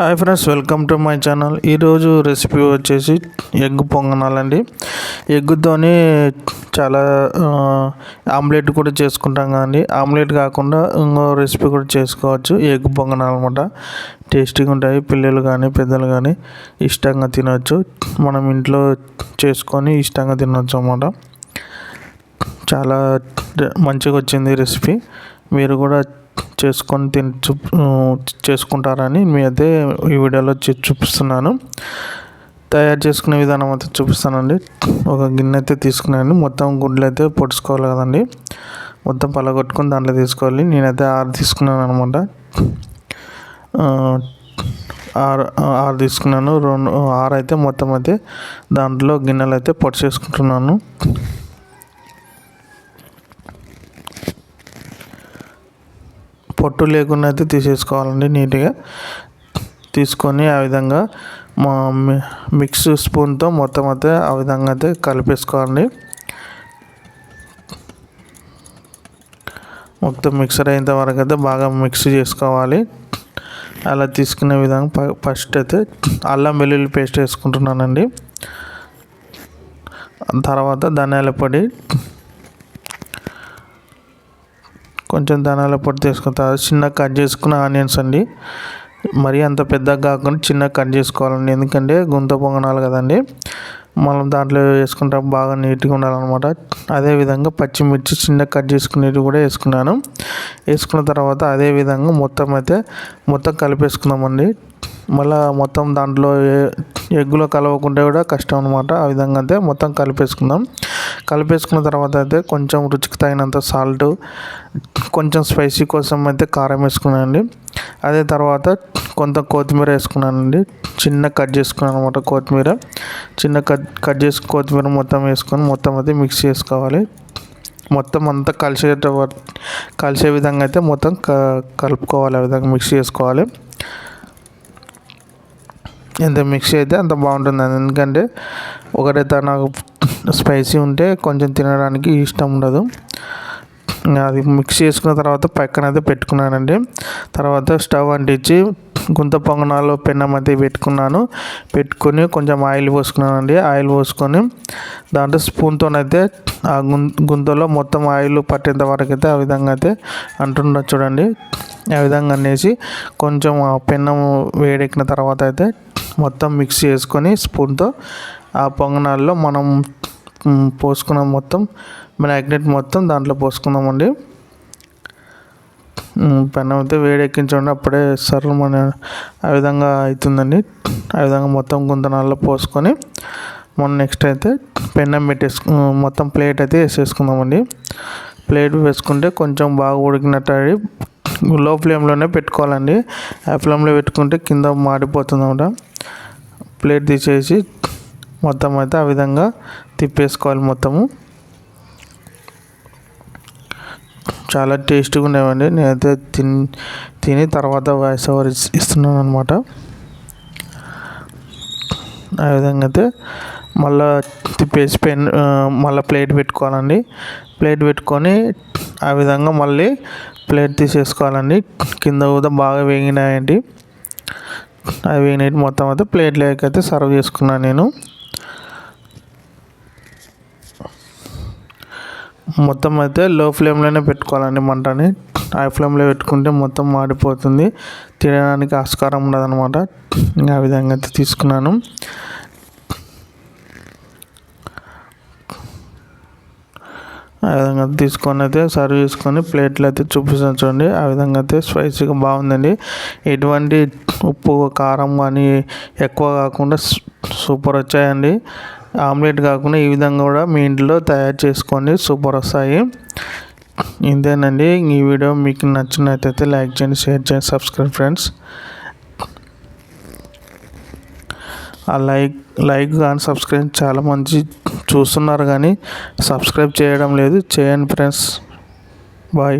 Hi friends welcome to my channel ఈరోజు recipe వచ్చేసి egg పొంగనాలండి. ఎగ్గుతోనే చాలా ఆమ్లెట్ కూడా చేసుకుంటాం కానీ ఆమ్లెట్ కాకుండా ఇంకో రెసిపీ కూడా చేసుకోవచ్చు. ఎగ్ పొంగనాలు అనమాట టేస్టీగా ఉంటాయి. పిల్లలు కానీ పెద్దలు కానీ ఇష్టంగా తినవచ్చు మనం ఇంట్లో చేసుకొని ఇష్టంగా తినవచ్చు అన్నమాట. చాలా మంచిగా వచ్చింది రెసిపీ మీరు కూడా చేసుకొని తిని చూ చేసుకుంటారని మీ అయితే ఈ వీడియోలో చూపిస్తున్నాను. తయారు చేసుకునే విధానం అయితే చూపిస్తానండి. ఒక గిన్నె అయితే తీసుకున్నాను. మొత్తం గుడ్లు అయితే పొడుచుకోవాలి కదండి. మొత్తం పలగొట్టుకొని దాంట్లో తీసుకోవాలి. నేనైతే ఆరు తీసుకున్నాను అనమాట. ఆరు ఆరు తీసుకున్నాను. రెండు ఆరు అయితే మొత్తం అయితే దాంట్లో గిన్నెలు అయితే పొడి పొట్టు లేకుండా అయితే తీసేసుకోవాలండి నీట్గా. తీసుకొని ఆ విధంగా మా మిక్స్ స్పూన్తో మొత్తం అయితే ఆ విధంగా అయితే కలిపేసుకోవాలండి. మొత్తం మిక్సర్ అయినంత వరకు అయితే బాగా మిక్స్ చేసుకోవాలి. అలా తీసుకునే విధంగా ఫస్ట్ అయితే అల్లం వెల్లుల్లి పేస్ట్ వేసుకుంటున్నానండి. తర్వాత ధనియాల పొడి కొంచెం ధనాల పొట్టు తీసుకున్న తర్వాత చిన్న కట్ చేసుకున్న ఆనియన్స్ అండి. మరీ అంత పెద్దగా కాకుండా చిన్న కట్ చేసుకోవాలండి. ఎందుకంటే గుంత పొంగనాలు కదండి. మనం దాంట్లో వేసుకుంటే బాగా నీట్గా ఉండాలన్నమాట. అదేవిధంగా పచ్చిమిర్చి చిన్న కట్ చేసుకునేవి కూడా వేసుకున్నాను. వేసుకున్న తర్వాత అదేవిధంగా మొత్తం అయితే మొత్తం కలిపేసుకుందామండి. మళ్ళీ మొత్తం దాంట్లో ఎగ్గులో కలవకుంటే కూడా కష్టం అనమాట ఆ విధంగా అయితే మొత్తం కలిపేసుకుందాం. కలిపేసుకున్న తర్వాత అయితే కొంచెం రుచికి తగినంత సాల్ట్ కొంచెం స్పైసీ కోసం అయితే కారం వేసుకున్నానండి. అదే తర్వాత కొంత కొత్తిమీర వేసుకున్నానండి. చిన్న కట్ చేసుకున్నాను అనమాట కొత్తిమీర. చిన్న కట్ కట్ చేసి కొత్తిమీర మొత్తం వేసుకొని మొత్తం అయితే మిక్స్ చేసుకోవాలి. మొత్తం అంతా కలిసే కలిసే విధంగా అయితే మొత్తం కలుపుకోవాలి. ఆ విధంగా మిక్స్ చేసుకోవాలి. ఎంత మిక్స్ అయితే అంత బాగుంటుంది ఎందుకంటే ఒకటైతే నాకు స్పైసీ ఉంటే కొంచెం తినడానికి ఇష్టం ఉండదు. అది మిక్స్ చేసుకున్న తర్వాత పక్కన అయితే పెట్టుకున్నానండి. తర్వాత స్టవ్ అంటించి గుంత పొంగనాలు పెన్నం అయితే పెట్టుకున్నాను. పెట్టుకొని కొంచెం ఆయిల్ పోసుకున్నానండి. ఆయిల్ పోసుకొని దాంట్లో స్పూన్తోనైతే ఆ గుంతలో మొత్తం ఆయిల్ పట్టేంత వరకు అయితే ఆ విధంగా అయితే అంటుండ చూడండి. ఆ విధంగా అనేసి కొంచెం ఆ పెన్నం వేడెక్కిన తర్వాత అయితే మొత్తం మిక్స్ చేసుకొని స్పూన్తో ఆ పొంగనాల్లో మనం పోసుకున్నాం మొత్తం. మ్యాగ్నెట్ మొత్తం దాంట్లో పోసుకుందామండి. పెన్నం అయితే వేడెక్కించండి అప్పుడే సర్వం అనే ఆ విధంగా అవుతుందండి ఆ విధంగా మొత్తం గుంతనాల్లో పోసుకొని మనం నెక్స్ట్ అయితే పెన్నం పెట్టేసుకు మొత్తం ప్లేట్ అయితే వేసేసుకుందామండి. ప్లేట్ వేసుకుంటే కొంచెం బాగా ఉడికినట్టు లో ఫ్లేమ్లోనే పెట్టుకోవాలండి. ఆ ఫ్లేమ్లో పెట్టుకుంటే కింద మాడిపోతుంది అన్నమాట ప్లేట్ తీసేసి మొత్తం అయితే ఆ విధంగా తిప్పేసుకోవాలి మొత్తము. చాలా టేస్టీగా ఉండేవండి. నేనైతే తిని తిని తర్వాత వాయిస్ ఓవర్ ఇస్తున్నాను అనమాట ఆ విధంగా అయితే మళ్ళా తిప్పేసి పెన్ మళ్ళీ ప్లేట్ పెట్టుకోవాలండి. ప్లేట్ పెట్టుకొని ఆ విధంగా మళ్ళీ ప్లేట్ తీసేసుకోవాలండి. కింద కూడా బాగా వేగినాయండి. అవి వేగినట్టు మొత్తం అయితే ప్లేట్లోకి అయితే సర్వ్ చేసుకున్నాను నేను. మొత్తం అయితే లో ఫ్లేమ్లోనే పెట్టుకోవాలండి మంటని. హై ఫ్లేమ్లో పెట్టుకుంటే మొత్తం మాడిపోతుంది. తినడానికి ఆస్కారం ఉండదన్నమాట. ఆ విధంగా అయితే తీసుకున్నాను. ఆ విధంగా తీసుకొని అయితే సర్వ్ చేసుకొని ప్లేట్లు అయితే చూపిస్తాను చూడండి. ఆ విధంగా అయితే స్పైసీగా బాగుందండి. ఎటువంటి ఉప్పు కారం కానీ ఎక్కువ కాకుండా సూపర్ వచ్చాయండి. ఆమ్లెట్ కాకుండా ఈ విధంగా కూడా మీ ఇంట్లో తయారు చేసుకోండి. సూపర్ వస్తాయి. ఇంతేనండి. ఈ వీడియో మీకు నచ్చినట్లయితే లైక్ చేయండి షేర్ చేయండి సబ్స్క్రైబ్ ఫ్రెండ్స్. ఆ లైక్ లైక్ కానీ సబ్స్క్రైబ్ చాలా మంచి చూస్తున్నారు కానీ సబ్స్క్రైబ్ చేయడం లేదు. చేయండి ఫ్రెండ్స్. బాయ్.